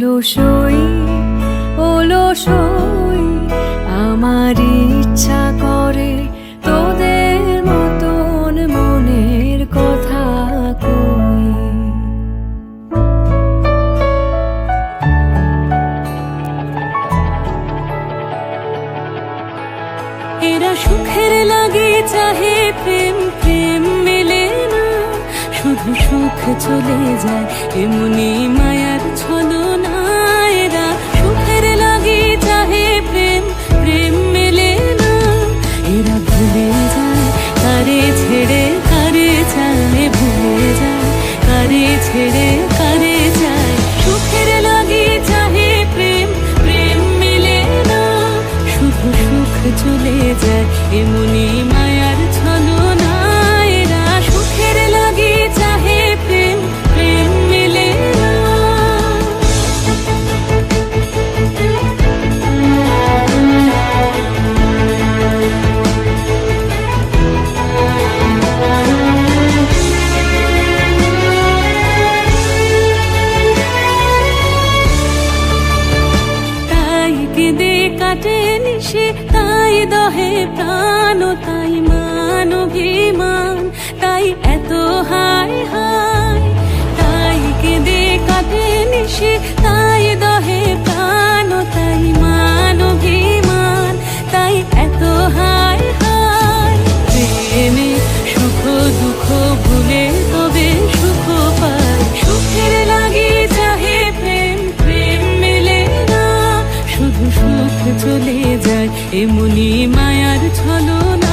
অলসই অলসই আমার ইচ্ছা করে তোদের মতন মনের কথা কই। এরা সুখের লাগে চাহে প্রেম প্রেম মেলে না। শুধু সুখ চলে যায়, এমনি মায়ার ছলো সে তাই দহে প্রাণ এমনি মায়ার ছলনা।